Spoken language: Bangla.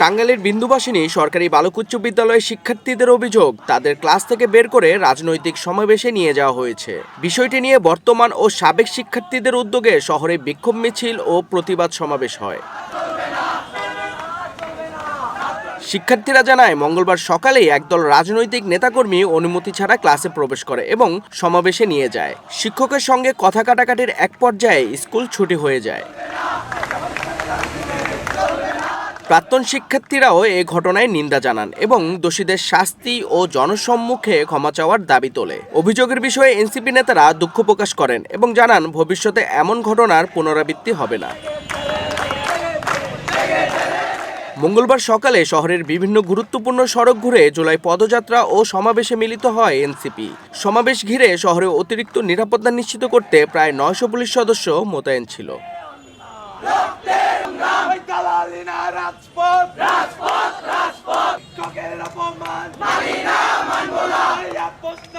টাঙ্গাইলের বিন্দুবাসিনী সরকারি বালক উচ্চ বিদ্যালয়ের শিক্ষার্থীদের অভিযোগ, তাদের ক্লাস থেকে বের করে রাজনৈতিক সমাবেশে নিয়ে যাওয়া হয়েছে। বিষয়টি নিয়ে বর্তমান ও সাবেক শিক্ষার্থীদের উদ্যোগে শহরে বিক্ষোভ মিছিল ও প্রতিবাদ সমাবেশ হয়। শিক্ষার্থীরা জানায়, মঙ্গলবার সকালেই একদল রাজনৈতিক নেতাকর্মী অনুমতি ছাড়া ক্লাসে প্রবেশ করে এবং সমাবেশে নিয়ে যায়। শিক্ষকের সঙ্গে কথা কাটাকাটির এক পর্যায়ে স্কুল ছুটি হয়ে যায়। প্রাক্তন শিক্ষার্থীরাও এ ঘটনায় নিন্দা জানান এবং দোষীদের শাস্তি ও জনসম্মুখে ক্ষমা চাওয়ার দাবি তোলে। অভিযোগের বিষয়ে এনসিপি নেতারা দুঃখ প্রকাশ করেন এবং জানান, ভবিষ্যতে এমন ঘটনার পুনরাবৃত্তি হবে না। মঙ্গলবার সকালে শহরের বিভিন্ন গুরুত্বপূর্ণ সড়ক ঘুরে জুলাই পদযাত্রা ও সমাবেশে মিলিত হয় এনসিপি। সমাবেশ ঘিরে শহরে অতিরিক্ত নিরাপত্তা নিশ্চিত করতে প্রায় নয়শো পুলিশ সদস্য মোতায়েন ছিল। মানি না রাজপথ। রাজপথ রাজপথ। শিক্ষকের অপমান। মানি না মানব না। প্রশ্ন